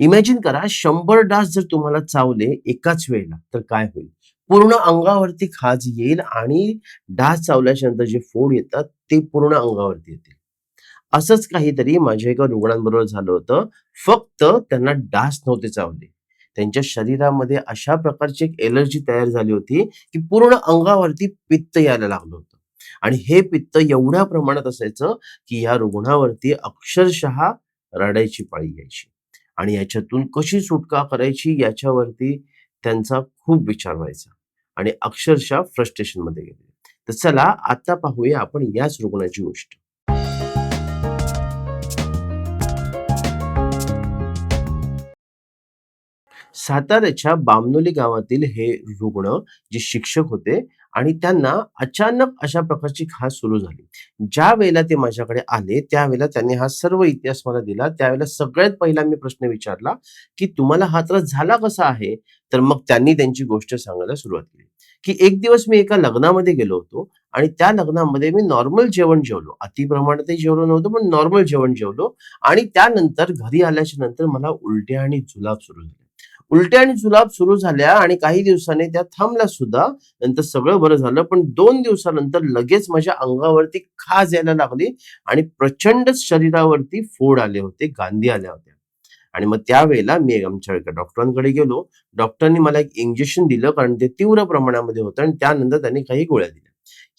Imagine करा शंभर डास जर तुम्हाला चावले एकाच वेळेला तर काय होईल? पूर्ण अंगावरती खाज येईल आणि डास चावल्याच्या नंतर जे फोड येतात ते पूर्ण अंगावरती येतील. असंच काहीतरी माझ्या एका रुग्णांबरोबर झालं होतं. फक्त त्यांना डास नव्हते चावले. त्यांच्या शरीरामध्ये अशा प्रकारची एक एलर्जी तयार झाली होती की पूर्ण अंगावरती पित्त यायला लागलं होतं. आणि हे पित्त एवढ्या प्रमाणात असायचं की या रुग्णावरती अक्षरशः रडायची पाळी यायची. आणि याच्यातून कशी सुटका करायची याच्यावरती त्यांचा खूप विचार व्हायचा आणि अक्षरशः फ्रस्ट्रेशनमध्ये गेले. तर चला आता पाहूया आपण याच रुग्णाची गोष्ट. साताऱ्याच्या बामनोली गावातील हे रुग्ण जे शिक्षक होते आणि त्यांना अचानक अशा प्रकारची खास सुरू झाली. ज्या वेळेला ते माझ्याकडे आले त्यावेळेला त्यांनी हा सर्व इतिहास मला दिला. त्यावेळेला सगळ्यात पहिला मी प्रश्न विचारला की तुम्हाला हा त्रास झाला कसा आहे? तर मग त्यांनी त्यांची गोष्ट सांगायला सुरुवात केली. की एक दिवस मी एका लग्नामध्ये गेलो होतो आणि त्या लग्नामध्ये मी नॉर्मल जेवण जेवलो. अतिप्रमाणातही जेवलो नव्हतं पण नॉर्मल जेवण जेवलो. आणि त्यानंतर घरी आल्याच्यानंतर मला उलट्या आणि जुलाब सुरू झाले. उलट्या आणि जुलाब सुरू झाल्या आणि काही दिवसांनी त्या थांबल्या सुद्धा. नंतर सगळं बरं झालं पण दोन दिवसानंतर लगेच माझ्या अंगावरती खाज यायला लागली आणि प्रचंड शरीरावरती फोड आले होते गांधी आल्या होत्या. आणि मग त्यावेळेला मी आमच्या एका डॉक्टरांकडे गेलो. डॉक्टरांनी मला एक इंजेक्शन दिलं कारण ते तीव्र प्रमाणामध्ये होतं आणि त्यानंतर त्यांनी काही गोळ्या दिल्या.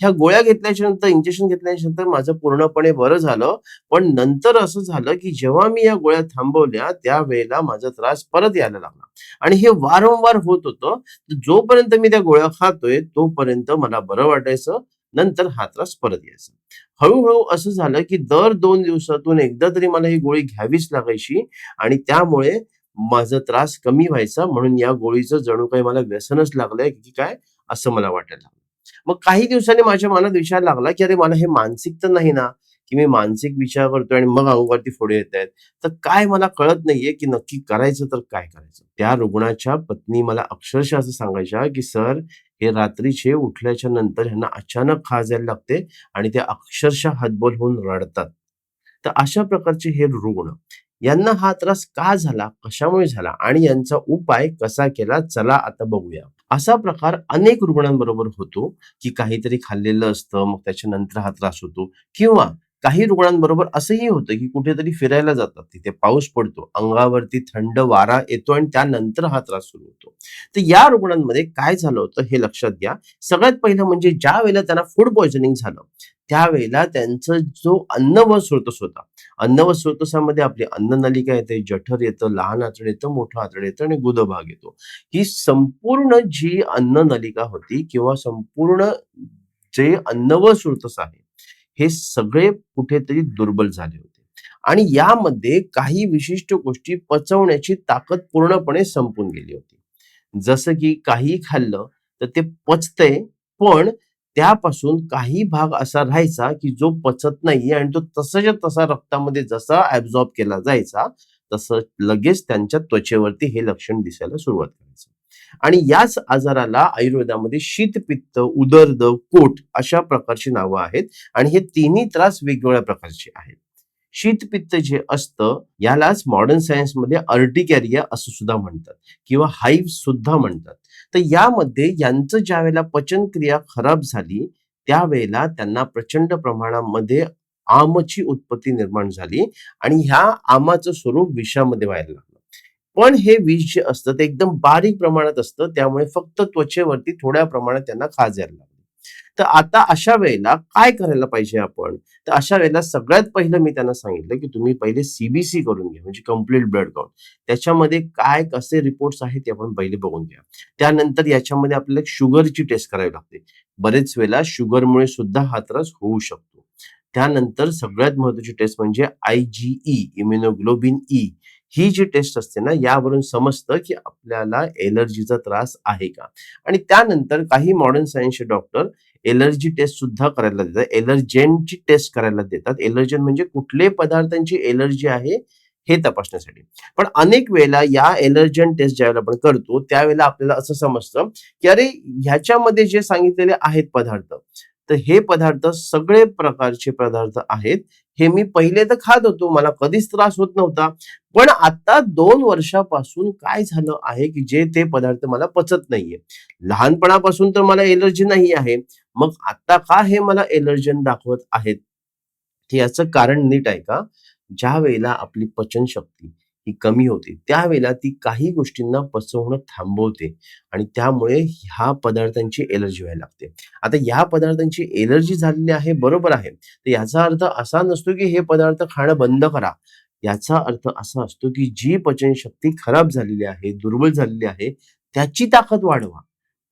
ह्या गोळ्या घेतल्याच्या नंतर इंजेक्शन घेतल्याच्या नंतर माझं पूर्णपणे बरं झालं. पण नंतर असं झालं की जेव्हा मी या गोळ्या थांबवल्या त्यावेळेला माझा त्रास परत यायला लागला. आणि हे वारंवार होत होतं. जोपर्यंत मी त्या गोळ्या खातोय तोपर्यंत मला बरं वाटायचं. नंतर हा त्रास परत यायचा. हळूहळू असं झालं की दर दोन दिवसातून एकदा तरी मला ही गोळी घ्यावीच लागायची. आणि त्यामुळे माझा त्रास कमी व्हायचा. म्हणून या गोळीचं जणू काही मला व्यसनच लागलंय की काय असं मला वाटायला लागलं. मग काही दिवसांनी माझ्या मनात विचार लागला की अरे मला हे मानसिक तर नाही ना की मी मानसिक विचार करतोय आणि मग अंगावरती फोडे येत आहेत. तर काय मला कळत नाहीये की नक्की करायचं तर काय करायचं? त्या रुग्णाच्या पत्नी मला अक्षरशः असं सांगायच्या की सर हे रात्रीचे उठल्याच्या नंतर ह्यांना अचानक खाज यायला लागते आणि ते अक्षरशः हतबल होऊन रडतात. तर अशा प्रकारचे हे रुग्ण यांना हा त्रास का झाला कशामुळे झाला आणि यांचा उपाय कसा केला चला आता बघूया. असा प्रकार अनेक रुग्णांबरोबर होतो की काहीतरी खाल्लेलं असतं मग त्याच्यानंतर हा त्रास होतो किंवा काही रुग्णांबरोबर असंही होतं की कुठेतरी फिरायला जातात. तिथे पाऊस पडतो अंगावरती थंड वारा येतो आणि त्यानंतर हा त्रास सुरू होतो. तर या रुग्णांमध्ये काय झालं होतं हे लक्षात घ्या. सगळ्यात पहिलं म्हणजे ज्या वेळेला त्यांना फूड पॉइझनिंग झालं त्यावेळेला त्यांचं जो अन्न व स्रोतस होता अन्न व स्रोतसामध्ये आपली अन्न नलिका येते जठर येतं लहान आतड येतं मोठं आतड येतं आणि गुदभाग येतो. ही संपूर्ण जी अन्न नलिका होती किंवा संपूर्ण जे अन्न व स्रोतस आहे हे सगळे कुठेतरी दुर्बल झाले होते. आणि यामध्ये काही विशिष्ट गोष्टी पचवण्याची ताकद पूर्णपणे संपून गेली होती. जसं की काही खाल्लं तर ते पचतंय पण त्यापासून काही भाग असा राहायचा की जो पचत नाही आणि तो तसाच्या तसा रक्तामध्ये जसा ऍब्झॉर्ब केला जायचा तसं लगेच त्यांच्या त्वचेवरती हे लक्षण दिसायला सुरुवात करायचं. आणि याच आजाराला आयुर्वेदामध्ये शीतपित्त उदर्द कोट अशा प्रकारची नावं आहेत. आणि हे तिन्ही त्रास वेगवेगळ्या प्रकारचे आहेत. शीतपित्त जे असतं यालाच मॉडर्न सायन्समध्ये अर्टिकॅरिया असं सुद्धा म्हणतात किंवा हाईव सुद्धा म्हणतात. तर यामध्ये यांचं ज्या वेळेला पचनक्रिया खराब झाली त्यावेळेला त्यांना प्रचंड प्रमाणामध्ये आमची उत्पत्ती निर्माण झाली आणि ह्या आमाचं स्वरूप विषामध्ये व्हायला लागलं. पण हे विष जे असतं ते एकदम बारीक प्रमाणात असतं त्यामुळे फक्त त्वचेवरती थोड्या प्रमाणात त्यांना खाज यायला तर आता अशा वेळेला काय करायला पाहिजे आपण? तर अशा वेळेला सगळ्यात पहिलं मी त्यांना सांगितलं की तुम्ही पहिले सीबीसी करून घ्या म्हणजे कंप्लीट ब्लड काउंट त्याच्यामध्ये काय कसे रिपोर्ट्स आहेत ते आपण पहिले बघून घ्या. त्यानंतर याच्यामध्ये आपल्याला शुगरची टेस्ट करावी लागते. बरेच वेळेला शुगरमुळे सुद्धा हा त्रास होऊ शकतो. त्यानंतर सगळ्यात महत्वाची टेस्ट म्हणजे I G E immunoglobulin E ही जी टेस्ट असते ना यावरून समजतं की आपल्याला एलर्जीचा त्रास आहे का? आणि त्यानंतर काही मॉडर्न सायन्सचे डॉक्टर एलर्जी टेस्ट सुद्धा करायला देतात. एलर्जेनची टेस्ट करायला देतात. एलर्जन म्हणजे कुठले पदार्थांची एलर्जी आहे हे तपासण्यासाठी. पण अनेक वेळेला या एलर्जन टेस्ट ज्यावेळेला आपण करतो त्यावेळेला आपल्याला असं समजतं की अरे ह्याच्यामध्ये जे सांगितलेले आहेत पदार्थ तर हे पदार्थ सगळे प्रकारचे पदार्थ आहेत. हे मी पहिले तर खात होतो. मला कधीच त्रास होत नव्हता. पण आता दोन वर्षापासून काय झालं आहे, की जे ते पदार्थ मला पचत नाहीये. लहानपणापासून तर मला एलर्जी नाही आहे. मग आता का हे मला एलर्जन दाखवत आहेत? याचं कारण नीट आहे का ज्या वेळेला आपली पचनशक्ती ही कमी होते, त्यावेळेला ती काही गोष्टींना पचवणं थांबवते आणि त्यामुळे ह्या पदार्थांची एलर्जी व्हायला लागते. आता ह्या पदार्थांची एलर्जी झालेली आहे, बरोबर आहे. तर याचा अर्थ असा नसतो, की हे पदार्थ खाणं बंद करा. याचा अर्थ असा असतो, की जी पचनशक्ती खराब झालेली आहे, दुर्बल झालेली आहे, त्याची ताकद वाढवा.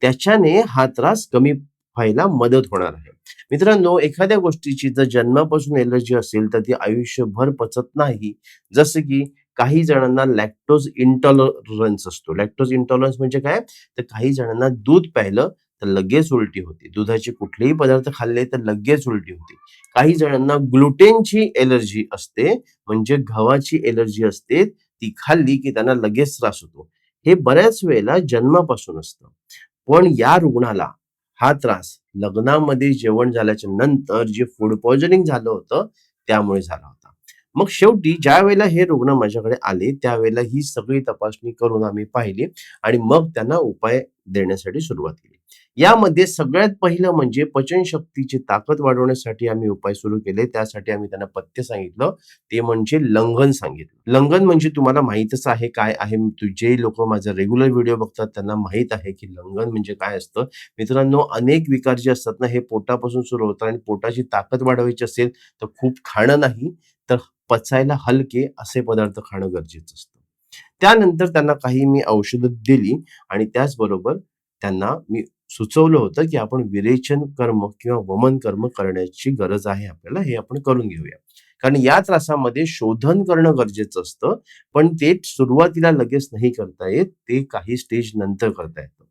त्याच्याने हा त्रास कमी व्हायला मदत होणार आहे. मित्रांनो, एखाद्या गोष्टीची जर जन्मापासून एलर्जी असेल, तर ती आयुष्यभर पचत नाही. जसं की काही जणांना लॅक्टोज इंटॉलरन्स असतो. लॅक्टोज इंटॉलरन्स म्हणजे काय? तर काही जणांना दूध प्यायलं तर लगेच उलटी होते. दुधाचे कुठलेही पदार्थ खाल्ले तर लगेच उलटी होते. काही जणांना ग्लुटेनची एलर्जी असते, म्हणजे गव्हाची एलर्जी असते. ती खाल्ली की त्यांना लगेच त्रास होतो. हे बऱ्याच वेळेला जन्मापासून असतं. पण या रुग्णाला हा त्रास लग्नामध्ये जेवण झाल्याच्यानंतर जे फूड पॉइझनिंग झालं होतं, त्यामुळे झाला मग शेवटी ज्यावेळेला हे रुग्ण माझ्याकडे आले, त्यावेळेला ही सगळी तपासणी करून आम्ही पाहिली आणि मग त्यांना उपाय देण्यासाठी सुरुवात केली. यामध्ये सगळ्यात पहिलं म्हणजे पचनशक्तीची ताकद वाढवण्यासाठी आम्ही उपाय सुरू केले. त्यासाठी आम्ही त्यांना पथ्य सांगितलं. ते म्हणजे लंघन सांगितलं. लंघन म्हणजे तुम्हाला माहितच आहे काय आहे. जे लोक माझा रेग्युलर व्हिडिओ बघतात त्यांना माहीत आहे, की लंघन म्हणजे काय असतं. मित्रांनो, अनेक विकार जे असतात ना, हे पोटापासून सुरू होतात आणि पोटाची ताकद वाढवायची असेल, तर खूप खाणं नाही, तर पचायला हलके असे पदार्थ खाणं गरजेचं असतं. त्यानंतर त्यांना काही मी औषधं दिली आणि त्याचबरोबर त्यांना मी सुचवलं होतं, की आपण विरेचन कर्म किंवा वमन कर्म करण्याची गरज आहे आपल्याला. हे आपण करून घेऊया. कारण या त्रासामध्ये शोधन करणं गरजेचं असतं. पण ते सुरुवातीला लगेच नाही करता येत. ते काही स्टेज नंतर करता येतं.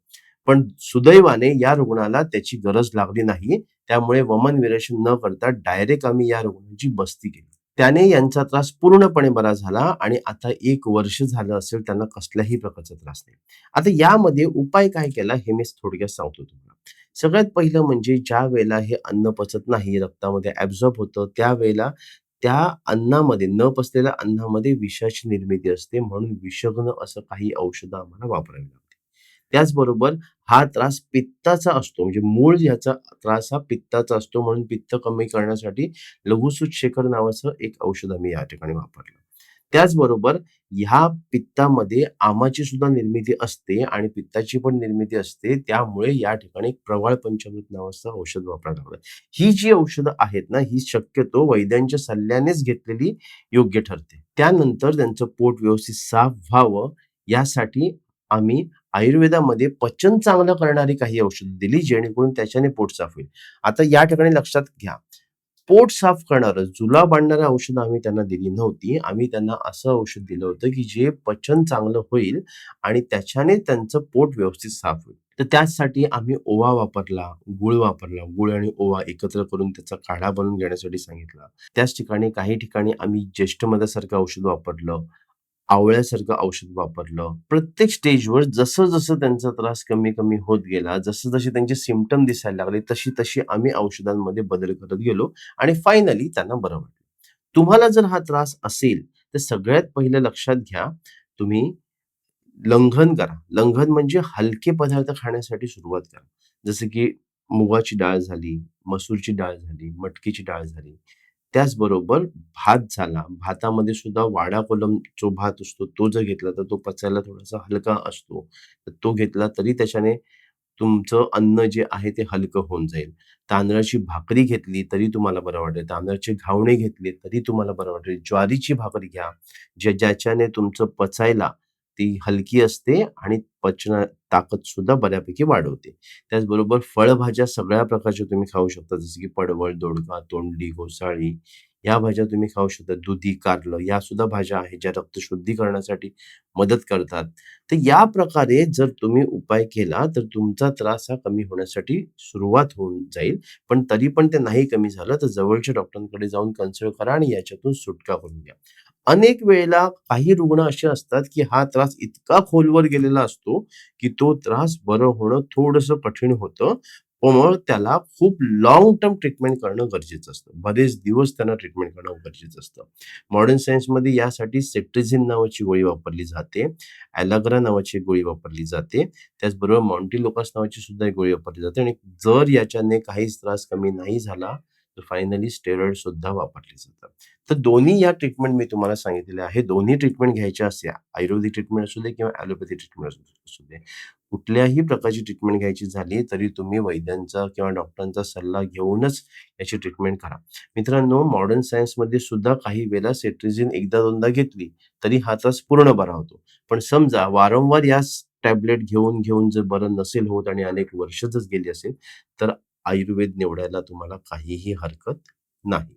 पण सुदैवाने या रुग्णाला त्याची गरज लागली नाही. त्यामुळे वमन विरेचन न करता डायरेक्ट आम्ही या रुग्णाची बस्ती केली. त्याने यांचा त्रास पूर्णपणे बरा झाला आणि आता एक वर्ष झालं असेल त्यांना कसल्याही प्रकारचा त्रास नाही. आता यामध्ये उपाय काय केला हे मी थोडक्यात सांगतो तुम्हाला. सगळ्यात पहिलं म्हणजे ज्या वेळेला हे अन्न पचत नाही, रक्तामध्ये ऍब्झॉर्ब होतं, त्यावेळेला त्या अन्नामध्ये न पचलेल्या अन्नामध्ये विषाची निर्मिती असते. म्हणून विषग्न असं काही औषधं आम्हाला वापरावी लागतात त्याचबरोबर हा त्रास पित्ताचा असतो. म्हणजे मूळ ह्याचा त्रास हा पित्ताचा असतो. म्हणून पित्त कमी करण्यासाठी लघुसूत शेखर नावाचं एक औषध आम्ही या ठिकाणी वापरलं. त्याचबरोबर ह्या पित्तामध्ये आमाची सुद्धा निर्मिती असते आणि पित्ताची पण निर्मिती असते. त्यामुळे या ठिकाणी प्रवाळ पंचमृत नावाचं औषध वापरायला लागलं. ही जी औषधं आहेत ना, ही शक्यतो वैद्यांच्या सल्ल्यानेच घेतलेली योग्य ठरते. त्यानंतर त्यांचं पोट व्यवस्थित साफ व्हावं, यासाठी आम्ही आयुर्वेदामध्ये पचन चांगलं करणारी काही औषधं दिली, जेणेकरून त्याच्याने पोट साफ होईल. आता या ठिकाणी लक्षात घ्या, पोट साफ करणारं, जुलाब आणणारी औषधं आम्ही त्यांना दिली नव्हती. आम्ही त्यांना असं औषध दिलं होतं, की जे पचन चांगलं होईल आणि त्याच्याने त्यांचं पोट व्यवस्थित साफ होईल. तर त्याचसाठी आम्ही ओवा वापरला, गुळ वापरला. गुळ आणि ओवा एकत्र करून त्याचा काढा बनवून घेण्यासाठी सांगितला. त्याच ठिकाणी काही ठिकाणी आम्ही ज्येष्ठमधासारखं औषध वापरलं. आवळ्यासारखं औषध वापरलं. प्रत्येक स्टेजवर जसं-जसं त्यांचा त्रास कमी-कमी होत गेला, जसं-जसे त्यांचे सिमटम दिसायला लागले, तशी-तशी आम्ही औषधांमध्ये बदल करत गेलो आणि फायनली त्यांना बरं वाटलं. तुम्हाला जर हा त्रास असेल, तर सगळ्यात पहिलं लक्षात घ्या, तुम्ही लंघन करा. लंघन म्हणजे हलके पदार्थ खाण्यासाठी सुरुवात करा. जसं की मुगाची डाळ झाली, मसूरची डाळ झाली, मटकीची डाळ झाली. त्याचबरोबर भात झाला. भातामध्ये सुद्धा वाडा कोलम जो भात असतो, तो जर घेतला तर तो पचायला थोडासा हलका असतो. तर तो घेतला तरी त्याच्याने तुमचं अन्न जे आहे ते हलकं होऊन जाईल. तांदळाची भाकरी घेतली तरी तुम्हाला बरं वाटेल. तांदळाचे घावणे घेतले तरी तुम्हाला बरं वाटेल. ज्वारीची भाकरी घ्या, ज्या ज्याच्याने तुमचं पचायला ती हलकी असते आणि पचन ताकद सुद्धा बऱ्यापैकी वाढवते. त्याचबरोबर फळभाज्या सगळ्या प्रकारच्या तुम्ही खाऊ शकता. जसं की पडवळ, दोडका, तोंडली, घोसाळी या भाज्या तुम्ही खाऊ शकता. दुधी, कारलं या सुद्धा भाज्या आहेत, ज्या रक्त शुद्धीकरणासाठी मदत करतात. तर या प्रकारे जर तुम्ही उपाय केला, तर तुमचा त्रास हा कमी होण्यासाठी सुरुवात होऊन जाईल. पण तरी पण ते नाही कमी झालं, तर जवळच्या डॉक्टरांकडे जाऊन कन्सल्ट करा आणि याच्यातून सुटका करून घ्या. अनेक वेळेला काही रुग्ण असे असतात, की हा त्रास इतका खोलवर गेलेला असतो, की तो त्रास बरं होणं थोडंसं कठीण होतं. त्यामुळं त्याला खूप लॉंग टर्म ट्रीटमेंट करणं गरजेचं असतं. बरेच दिवस त्यांना ट्रीटमेंट करणं गरजेचं असतं. मॉडर्न सायन्समध्ये यासाठी सेप्टेझिन नावाची गोळी वापरली जाते. ॲलाग्रा नावाची गोळी वापरली जाते. त्याचबरोबर मॉन्टिलोपास नावाची सुद्धा गोळी वापरली जाते आणि जर याच्याने काहीच त्रास कमी नाही झाला, तर फायनली स्टेरॉइड सुद्धा वापरले जातात. तर दोन्ही या ट्रीटमेंट मी तुम्हाला सांगितलेले आहे. दोन्ही ट्रीटमेंट घ्यायच्या असते आयुर्वेदिक ट्रीटमेंट असू दे किंवा ॲलोपॅथी ट्रीटमेंट असू असू दे. कुठल्याही प्रकारची ट्रीटमेंट घ्यायची झाली, तरी तुम्ही वैद्यांचा किंवा डॉक्टरांचा सल्ला घेऊनच याची ट्रीटमेंट करा. मित्रांनो, मॉडर्न सायन्समध्ये सुद्धा काही वेळा सेट्रिझिन एकदा दोनदा घेतली, तरी हा त्रास पूर्ण बरा होतो. पण समजा वारंवार याच टॅबलेट घेऊन, घेऊन जर बरं नसेल होत आणि अनेक वर्ष जर गेली असेल, तर आयुर्वेद निवडायला तुम्हाला काहीही हरकत नाही.